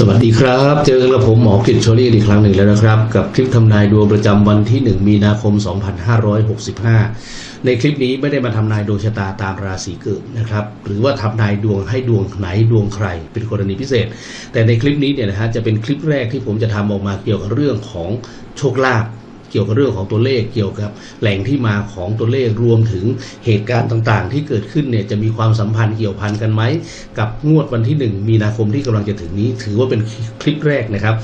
สวัสดีครับ เจอกันกับผมหมอกฤษโชลี่อีกครั้งหนึ่งแล้วนะครับ กับคลิปทำนายดวงประจำวันที่ 1 มีนาคม 2565 ในคลิปนี้ไม่ได้มาทำนายดวงชะตาตามราศีเกิดนะครับ หรือว่าทำนายดวงให้ดวงไหนดวงใคร เป็นกรณีพิเศษ แต่ในคลิปนี้เนี่ยนะฮะจะเป็นคลิปแรกที่ผมจะทำออกมาเกี่ยวกับเรื่องของโชคลาภ เกี่ยวกับเรื่องของตัวเลข เกี่ยวกับแหล่งที่มาของตัวเลขรวมถึงเหตุการณ์ต่างๆ ที่เกิดขึ้นเนี่ยจะมีความสัมพันธ์เกี่ยวพันกันไหมกับงวดวันที่ 1 มีนาคมที่กำลังจะถึงนี้ ถือว่าเป็นคลิปแรกนะครับ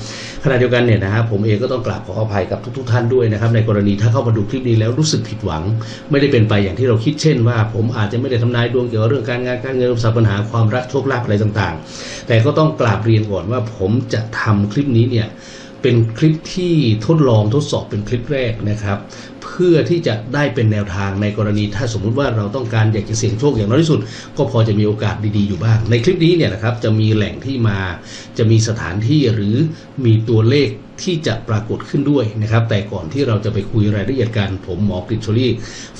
ขณะเดียวกันเนี่ยนะฮะผมเองก็ต้องกราบขออภัยกับทุกๆท่านด้วยนะครับในกรณีถ้าเข้ามาดูคลิปนี้แล้วรู้สึกผิดหวัง ไม่ได้เป็นไปอย่างที่เราคิดเช่นว่า ผมอาจจะไม่ได้ทำนายดวงเกี่ยวกับเรื่องการงานการเงินอุปสรรคปัญหาความรักโชคลาภอะไรต่างๆ แต่ก็ต้องกราบเรียนก่อนว่าผมจะทำคลิปนี้เนี่ย เป็นคลิปที่ทดลองทดสอบเป็นคลิปแรกนะครับ เพื่อที่จะได้เป็นแนวทางในกรณีถ้าสมมุติว่าเราต้องการอยากจะเสี่ยงโชคอย่างน้อยที่สุด ก็พอจะมีโอกาสดีๆอยู่บ้าง ในคลิปนี้เนี่ยนะครับจะมีแหล่งที่มาจะมีสถานที่หรือมีตัวเลข ที่จะปรากฏขึ้นด้วยนะครับ แต่ก่อนที่เราจะไปคุยรายละเอียดกันผมหมอกฤษโชลี่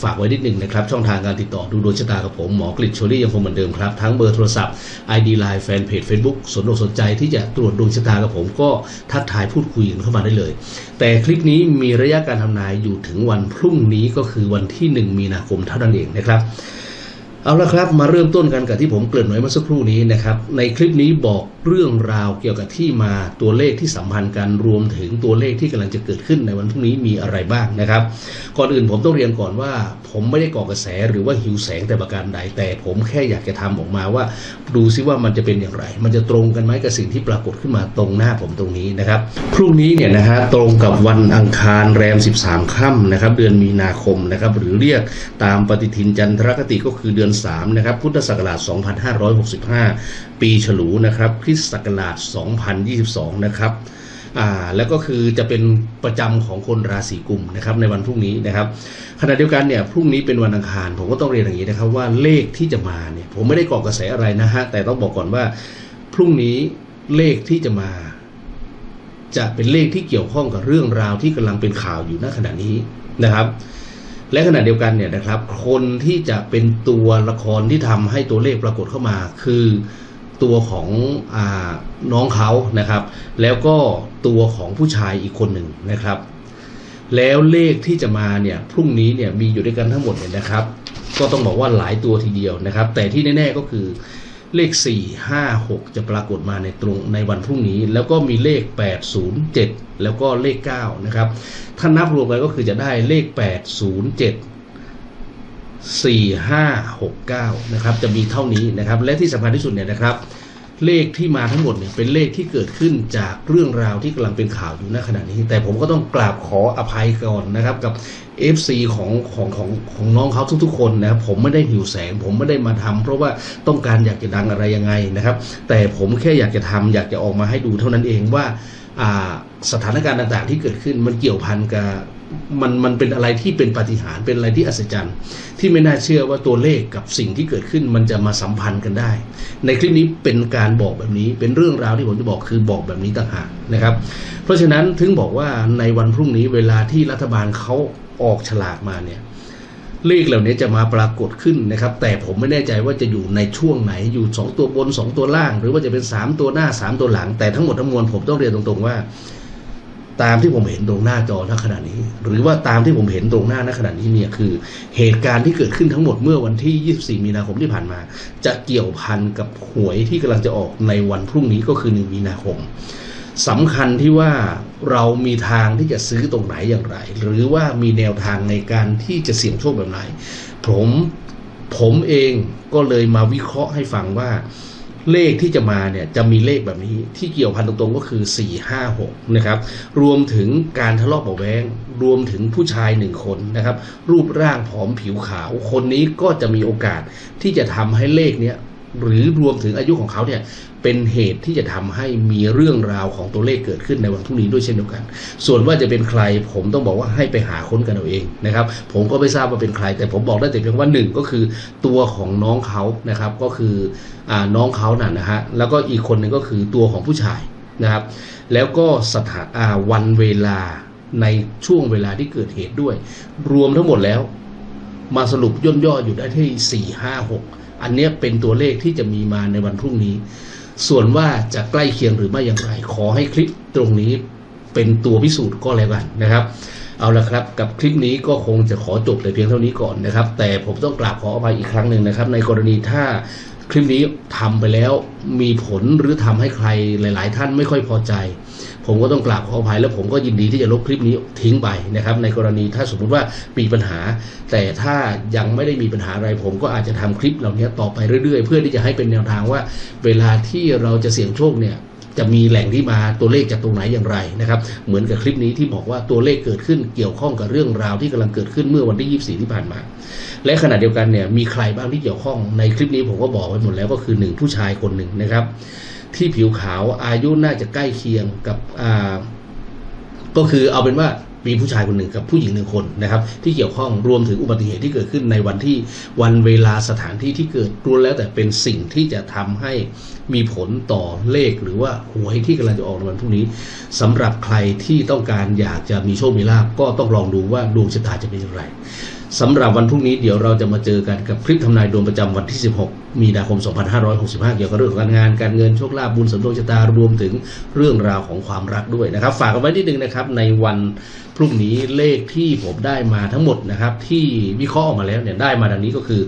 ฝากไว้นิดหนึ่งนะครับ ช่องทางการติดต่อดูดวงชะตากับผมหมอกฤษโชลี่ยังคงเหมือนเดิมครับ ทั้งเบอร์โทรศัพท์ ID Line แฟนเพจ Facebook สนอกสนใจที่จะตรวจดวงชะตากับผมก็ทักทายพูดคุยกันเข้ามาได้เลย แต่คลิปนี้มีระยะการทำนายอยู่ถึงวันพรุ่งนี้ก็คือวันที่ 1 มีนาคมเท่านั้นเองนะครับ เอาละครับมาเริ่มต้นกันกับที่ผมเกริ่นไว้เมื่อสักครู่นี้นะครับในคลิปนี้บอกเรื่องราวเกี่ยวกับที่มาตัวเลขที่สัมพันธ์กันรวมถึงตัวเลขที่กำลังจะเกิดขึ้นในวันพรุ่งนี้มีอะไรบ้างนะครับ ก่อนอื่นผมต้องเรียนก่อนว่า ผมไม่ได้ก่อกระแสหรือว่าหิวแสงแต่ประการใดแต่ผมแค่อยากจะทำออกมาว่า ดูซิว่ามันจะเป็นอย่างไร มันจะตรงกันไหมกับสิ่งที่ปรากฏขึ้นมาตรงหน้าผมตรงนี้นะครับพรุ่งนี้เนี่ยนะฮะตรงกับวันอังคารแรม 13 ค่ำนะครับเดือนมีนาคมนะครับหรือเรียกตามปฏิทินจันทรคติก็คือเดือน3นะครับ พุทธศักราช 2565 ปีฉลูนะครับ คริสต์ศักราช 2022 นะครับอ่าแล้วก็คือจะเป็นประจำของคนราศีกุมนะครับในวันพรุ่งนี้นะครับขณะเดียวกันเนี่ยพรุ่งนี้เป็นวันอังคาร ผมก็ต้องเรียนอย่างนี้นะครับว่าเลขที่จะมาเนี่ยผมไม่ได้ก่อกระแสอะไรนะฮะแต่ต้องบอกก่อนว่า พรุ่งนี้เลขที่จะมา จะเป็นเลขที่เกี่ยวข้องกับเรื่องราวที่กำลังเป็นข่าวอยู่ณขณะนี้นะครับ และขณะเดียวกันเนี่ยนะครับ คนที่จะเป็นตัวละครที่ทำให้ตัวเลขปรากฏเข้ามา คือตัวของอน้องเขานะครับ แล้วก็ตัวของผู้ชายอีกคนหนึ่งนะครับ แล้วเลขที่จะมาเนี่ยพรุ่งนี้เนี่ยมีอยู่ด้วยกันทั้งหมดเนี่ยนะครับ ก็ต้องบอกว่าหลายตัวทีเดียวนะครับ แต่ที่แน่ๆก็คือ เลข 4 5 6 จะปรากฏมาในตรงในวันพรุ่งนี้ แล้วก็มีเลข 8 0 7 แล้วก็เลข 9 นะครับ ถ้านับรวมกันก็คือจะได้เลข 8 0 7 4 5 6 9 นะครับ จะมีเท่านี้นะครับ และที่สำคัญที่สุดเนี่ยนะครับ เลขที่มาทั้งหมดเนี่ยเป็นเลขที่เกิดขึ้นจากเรื่องราวที่กำลังเป็นข่าวอยู่ณขณะนี้ แต่ผมก็ต้องกราบขออภัยก่อนนะครับกับ FC ของของของของน้องเขาทุกๆ คนนะครับผมไม่ได้หิวแสง ผมไม่ได้มาทำเพราะว่าต้องการอยากจะดังอะไรยังไงนะครับ แต่ผมแค่อยากจะทำอยากจะออกมาให้ดูเท่านั้นเองว่าสถานการณ์ต่างๆที่เกิดขึ้นมันเกี่ยวพันกับ มันมันเป็นอะไรที่เป็นปาฏิหาริย์เป็นอะไรที่อัศจรรย์ ที่ไม่น่าเชื่อว่าตัวเลขกับสิ่งที่เกิดขึ้นมันจะมาสัมพันธ์กันได้ ในคลิปนี้เป็นการบอกแบบนี้ เป็นเรื่องราวที่ผมจะบอกคือบอกแบบนี้ต่างหากนะครับ เพราะฉะนั้นถึงบอกว่าในวันพรุ่งนี้เวลาที่รัฐบาลเขาออกฉลากมาเนี่ยเลขเหล่านี้จะมาปรากฏขึ้นนะครับ แต่ผมไม่แน่ใจว่าจะอยู่ในช่วงไหนอยู่ 2 ตัวบน 2 ตัวล่าง หรือว่าจะเป็น 3 ตัวหน้า 3 ตัวหลัง แต่ทั้งหมดทั้งมวลผมต้องเรียนตรงๆว่า ตามที่ผมเห็นตรงหน้าจอณขณะนี้ หรือว่าตามที่ผมเห็นตรงหน้าณขณะนี้เนี่ยคือ เหตุการณ์ที่เกิดขึ้นทั้งหมดเมื่อวันที่ 24 มีนาคมที่ผ่านมา จะเกี่ยวพันกับหวยที่กำลังจะออกในวันพรุ่งนี้ก็คือ 1 มีนาคมสำคัญที่ว่าเรามีทางที่จะซื้อตรงไหนอย่างไร หรือว่ามีแนวทางในการที่จะเสี่ยงโชคแบบไหนผมผมเองก็เลยมาวิเคราะห์ให้ฟังว่า เลขที่จะมาเนี่ยจะมีเลขแบบนี้ที่เกี่ยวพันตรงๆก็คือ 4 5 6 นะครับ รวมถึงการทะเลาะเบาะแวงรวมถึงผู้ชายหนึ่งคนนะครับ รูปร่างผอมผิวขาว คนนี้ก็จะมีโอกาสที่จะทำให้เลขเนี้ย หรือรวมถึงอายุของเขาเนี่ยเป็นเหตุที่จะทำให้มีเรื่องราวของตัวเลขเกิดขึ้นในวันพรุ่งนี้ด้วยเช่นเดียวกัน ส่วนว่าจะเป็นใครผมต้องบอกว่าให้ไปหาค้นกันเอาเองนะครับผมก็ไม่ทราบว่าเป็นใคร แต่ผมบอกได้แต่เพียงว่าหนึ่งก็คือตัวของน้องเขานะครับก็คืออน้องเขาน่ะนะฮะแล้วก็อีกคนหนึ่งก็คือตัวของผู้ชายนะครับแล้วก็สถานวันเวลาในช่วงเวลาที่เกิดเหตุด้วย รวมทั้งหมดแล้ว มาสรุปย่นย่ออยู่ได้ที่4 5 6 อันนี้เป็นตัวเลขที่จะมีมาในวันพรุ่งนี้ ส่วนว่าจะใกล้เคียงหรือไม่อย่างไร ขอให้คลิปตรงนี้เป็นตัวพิสูจน์ก็แล้วกันนะครับ เอาละครับ กับคลิปนี้ก็คงจะขอจบแต่เพียงเท่านี้ก่อนนะครับ แต่ผมต้องกราบขออภัยอีกครั้งหนึ่งนะครับ ในกรณีถ้าคลิปนี้ทำไปแล้วมีผลหรือทำให้ใครหลาย ๆ ท่านไม่ค่อยพอใจ ผมก็ต้องกราบขออภัยแล้วผมก็ยินดีที่จะลบคลิปนี้ทิ้งไปนะครับ ในกรณีถ้าสมมุติว่ามีปัญหา แต่ถ้ายังไม่ได้มีปัญหาอะไร ผมก็อาจจะทำคลิปเหล่านี้ต่อไปเรื่อย ๆ เพื่อที่จะให้เป็นแนวทางว่า เวลาที่เราจะเสี่ยงโชคเนี่ย จะมีแหล่งที่มาตัวเลขจากตรงไหนอย่างไรนะครับ เหมือนกับคลิปนี้ที่บอกว่าตัวเลขเกิดขึ้นเกี่ยวข้องกับเรื่องราวที่กำลังเกิดขึ้นเมื่อวันที่ 24 ที่ผ่านมา และขณะเดียวกันเนี่ยมีใครบ้างที่เกี่ยวข้องในคลิปนี้ผมก็บอกไว้หมดแล้วก็คือหนึ่งผู้ชายคนหนึ่งนะครับ ที่ผิวขาวอายุน่าจะใกล้เคียงกับอ่าก็คือเอาเป็นว่า มีผู้ชายคนหนึ่งกับผู้หญิงหนึ่งคนนะครับ ที่เกี่ยวข้องรวมถึงอุบัติเหตุที่เกิดขึ้นในวันที่วันเวลาสถานที่ที่เกิดรวมแล้วแต่เป็นสิ่งที่จะทำให้มีผลต่อเลขหรือว่าหวยที่กำลังจะออกในวันพรุ่งนี้สำหรับใครที่ต้องการอยากจะมีโชคมีลาภก็ต้องลองดูว่าดวงชะตาจะเป็นอย่างไร สำหรับวันพรุ่งนี้เดี๋ยวเราจะมาเจอกันกับคลิปทำนายดวงประจำวันที่ 16 มีนาคม 2565 เกี่ยวกับเรื่องการงาน การเงิน โชคลาภ บุญสมดวงชะตา รวมถึงเรื่องราวของความรักด้วยนะครับ ฝากกันไว้นิดนึงนะครับ ในวันพรุ่งนี้เลขที่ผมได้มาทั้งหมดนะครับ ที่วิเคราะห์ออกมาแล้วเนี่ยได้มาดังนี้ก็คือ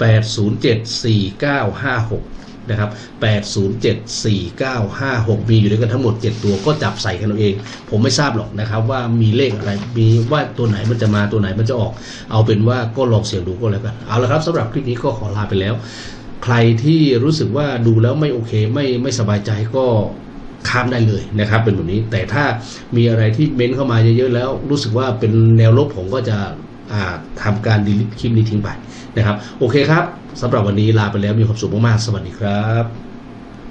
8074956 นะครับ8074956 มีอยู่ด้วยกันทั้งหมด 7 ตัวก็จับใส่กันเอาเอง ผมไม่ทราบหรอกนะครับว่ามีเลขอะไรมีว่าตัวไหนมันจะมาตัวไหนมันจะออก เอาเป็นว่าก็ลองเสี่ยงดูก็แล้วกัน เอาละครับสำหรับคลิปนี้ก็ขอลาไปแล้ว ใครที่รู้สึกว่าดูแล้วไม่โอเคไม่ไม่สบายใจก็ข้ามได้เลยนะครับเป็นแบบนี้แต่ถ้ามีอะไรที่เม้นเข้ามาเยอะๆแล้ว รู้สึกว่าเป็นแนวลบผมก็จะอ่าทำการดีลิทคลิปนี้ทิ้งไปนะครับ โอเคครับ สำหรับวันนี้ลาไปแล้วมีความสุขมากๆ สวัสดีครับ